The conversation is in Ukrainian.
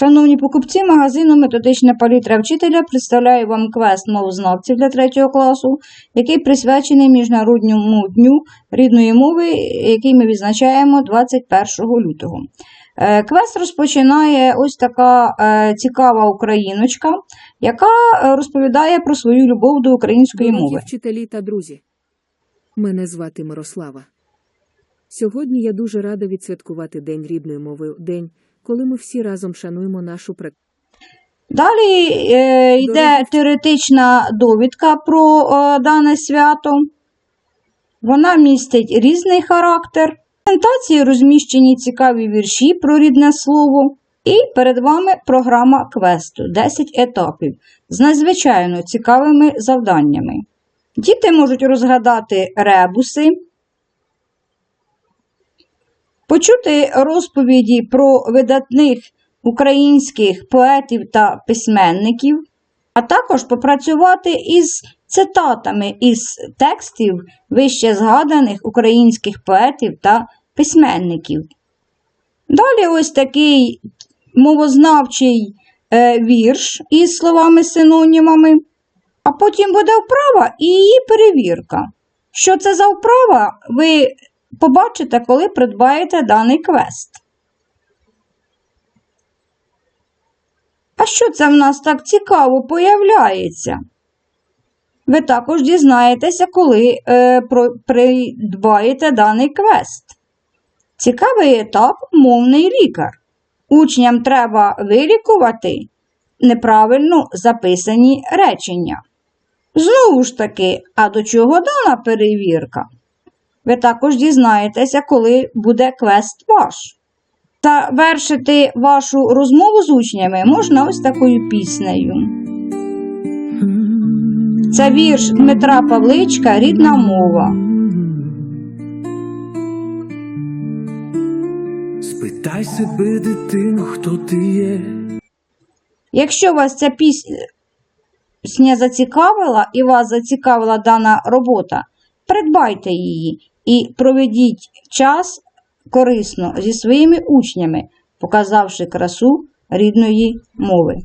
Шановні покупці, магазину методична палітра вчителя представляє вам квест мовознавців для 3 класу, який присвячений Міжнародному дню рідної мови, який ми відзначаємо 21 лютого. Е, Квест розпочинає ось така е, цікава україночка, яка е, розповідає про свою любов до української Дорогі мови. вчителі та друзі. Мене звати Мирослава. Сьогодні я дуже рада відсвяткувати День рідної мови, день, коли ми всі разом шануємо нашу прак... Далі е, йде теоретична довідка про е, дане свято. Вона містить різний характер. В презентації розміщені цікаві вірші про рідне слово. І перед вами програма квесту 10 етапів з надзвичайно цікавими завданнями. Діти можуть розгадати ребуси, почути розповіді про видатних українських поетів та письменників, а також попрацювати із цитатами із текстів вище згаданих українських поетів та письменників. Далі ось такий мовознавчий е, вірш із словами-синонімами, а потім буде вправа і її перевірка. Що це за вправа, ви побачите, коли придбаєте даний квест. А що це в нас так цікаво появляється? Ви також дізнаєтеся, коли е, про, придбаєте даний квест. Цікавий етап мовний лікар. Учням треба вилікувати неправильно записані речення. Знову ж таки, а до чого дана перевірка? Ви також дізнаєтеся, коли буде квест ваш. Та вершити вашу розмову з учнями можна ось такою піснею. Це вірш Дмитра Павличка Рідна мова. Спитай себе, дитино, хто ти є. Якщо вас ця пісня зацікавила і вас зацікавила дана робота, придбайте її і проведіть час корисно зі своїми учнями, показавши красу рідної мови.